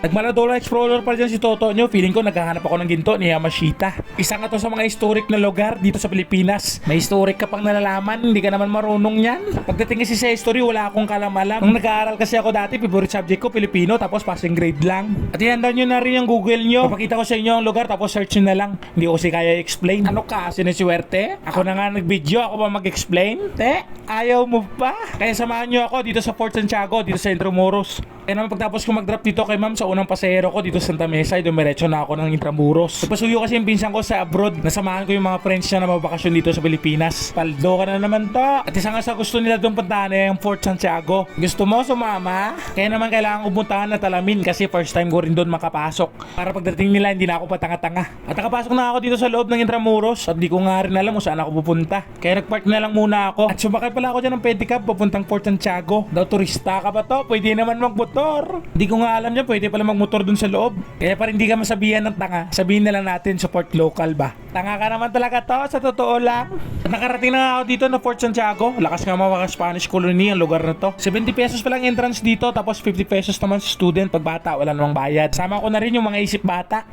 Nagmaladolo Explorer pa dyan si Toto nyo. Feeling ko naghahanap ako ng ginto ni Yamashita. Isa nga to sa mga historic na lugar dito sa Pilipinas. May historic ka pang nalalaman, hindi ka naman marunong yan. Pagdating kasi sa history, wala akong kalamalam. Nung nag-aaral kasi ako dati, favorite subject ko, Pilipino, tapos passing grade lang. At ihanda nyo na rin yung Google nyo. Papakita ko sa inyo ang lugar, tapos search nyo na lang. Hindi ko kasi kaya i-explain. Ano ka, sinisiwerte? Ako na nga nag-video, ako ba mag-explain? Te, ayaw mo pa? Kaya samahan nyo ako dito sa Fort Santiago, dito sa Intramuros. Kaya naman pagtapos ko mag-drop dito kay ma'am sa unang pasahero ko dito sa Santa Mesa, ay dumiretso na ako ng Intramuros. Nagpasuyo kasi yung pinsan ko sa abroad. Nasamahan ko yung mga friends niya na mabakasyon dito sa Pilipinas. Paldo ka na naman to. At isa nga sa gusto nila doon puntahan ay yung Fort Santiago. Gusto mo sumama? Kaya naman kailangan ko puntahan na talamin kasi first time ko rin doon makapasok. Para pagdating nila hindi na ako patanga-tanga. At nakapasok na ako dito sa loob ng Intramuros at di ko nga rin alam kung saan ako pupunta. Kaya nagpark na lang muna ako. At sumakay pala ako dyan ng pedicab papuntang Fort Santiago. Daw turista ka ba to? Pwede naman magmotor. Di ko nga alam dyan, pwede pala magmotor dun sa loob. Kaya para hindi ka masabihan ng tanga, sabihin na lang natin support local ba? Tanga ka naman talaga to, sa totoo lang. At nakarating na ako dito na Fort Santiago. Lakas nga mga Spanish colony ang lugar na to. 70 pesos pa lang entrance dito, tapos 50 pesos naman sa student. Pag bata, wala namang bayad. Sama ko na rin yung mga isip bata.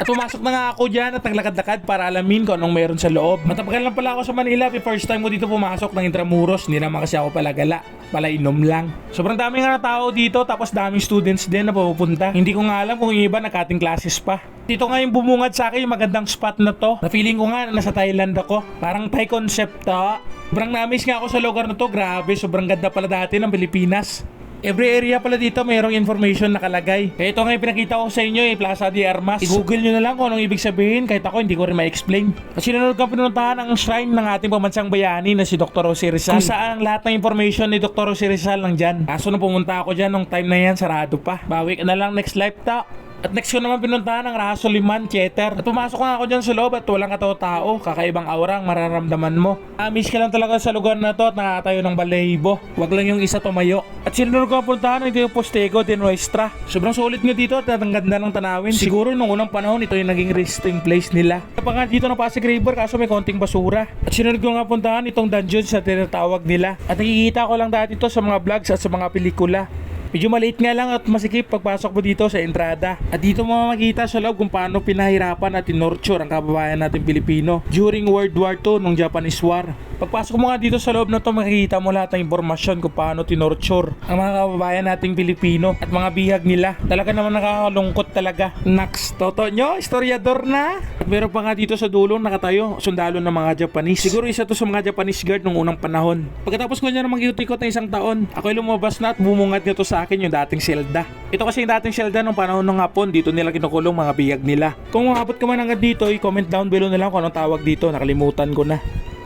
At pumasok na nga ako dyan at naglakad-lakad para alamin kung anong meron sa loob. Matapagal lang pala ako sa Manila. First time ko dito pumasok ng Intramuros. Hindi naman kasi ako pala gala. Pala inom lang. Sobrang dami nga tao dito tapos daming students din na pupunta. Hindi ko nga alam kung yung iba nakating classes pa. Dito nga yung bumungad sa akin yung magandang spot na to. Na feeling ko nga nasa Thailand ako. Parang Thai concept to. Sobrang namiss nga ako sa lugar na to. Grabe, sobrang ganda pala dati ng Pilipinas. Every area pala dito mayroong information nakalagay. Kaya ito nga yung pinakita ko sa inyo eh, Plaza de Armas. I-google nyo na lang kung anong ibig sabihin kahit ako hindi ko rin ma-explain. At sinunod ko pinuntahan ang shrine ng ating pamansang bayani na si Dr. Jose Rizal. Kung saan ang lahat ng information ni Dr. Jose Rizal nandyan. Kaso nung pumunta ako dyan nung time na yan, sarado pa. Bawi ka na lang next life ta. At next ko naman pinuntahan ang Raso Liman Theater. At pumasok nga ako dyan sa loob at walang katao-tao. Kakaibang aura ang mararamdaman mo. Amiss ka lang talaga sa lugar na to at nakatayo ng balahibo. Wag lang yung isa tumayo. At sinunod ko ang puntahan ito yung Postego de Nuestra. Sobrang sulit nga dito at ang ganda ng tanawin. Siguro nung unang panahon ito yung naging resting place nila. Pa nga dito ng Pasig River kaso may konting basura. At sinunod ko nga puntahan itong dungeon sa tinatawag nila. At nakikita ko lang dati ito sa mga vlogs at sa mga pelikula. Medyo maliit nga lang at masikip pagpasok mo dito sa entrada. At dito mo makikita sa loob kung paano pinahirapan at tinorture ang kababayan natin Pilipino during World War II nung Japanese War. Pagpasok mo nga dito sa loob na to makikita mo lahat ng impormasyon kung paano tinorture ang mga kababayan nating Pilipino at mga bihag nila. Talaga naman nakakalungkot talaga. Next, toto nyo, historiador na. Meron pa nga dito sa dulo nakatayo, sundalo ng mga Japanese. Siguro isa to sa mga Japanese guard nung unang panahon. Pagkatapos ko niya na mag-ikot ng isang taon, ako'y lumabas na at bumungad nito sa akin yung dating selda. Ito kasi yung dating selda nung panahon ng hapon, dito nila kinukulong mga biyag nila. Kung umabot ka man hanggang dito, i-comment down below na lang kung anong tawag dito, nakalimutan ko na.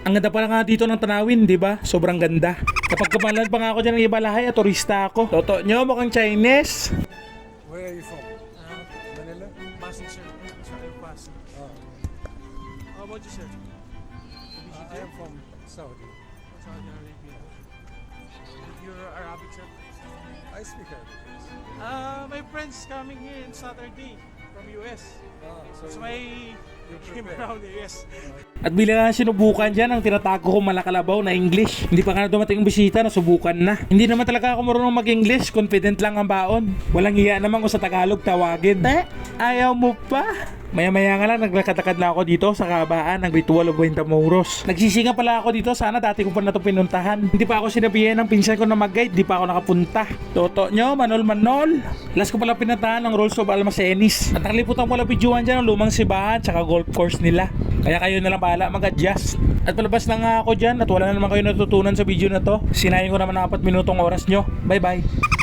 Ang ganda pala nga dito ng tanawin, di ba? Sobrang ganda. Kapag kapalan pa nga ako dyan ng ibalahay at turista ako. Toto nyo, mukhang Chinese. Where are you from? Oh, How about you, sir? uh, I am from Saudi. Saudi Arabia. You're Arabic, sir? I speak Arabic. yes. Uh, my friend's coming here in Saturday from US. Ah, so That's you- why came around here, yes. At bilang sinubukan dyan ang tinatago ko malakalabaw na English. Hindi pa nga dumating yung bisita, nasubukan na. Hindi naman talaga ako marunong mag-English, confident lang ang baon. Walang iya naman kung sa Tagalog tawagin. Eh, ayaw mo pa? Maya-maya nga lang, naglakad-lakad na ako dito sa kabaan ng Ritual of Intramuros. Nagsisinga pala ako dito, sana dati ko pa na ito pinuntahan. Hindi pa ako sinabihan ng pinsan ko na mag-guide, di pa ako nakapunta. Toto nyo, manol-manol. Last ko pala pinuntahan ng Rolls of Almacenis. At nakaliputan ko lang videoan dyan ng lumang sibahan tsaka golf course nila. Kaya kayo na lang bahala mag-adjust. At palabas na nga ako dyan at wala na naman kayo natutunan sa video na to. Sinayin ko naman ang 4 minutong oras nyo. Bye bye.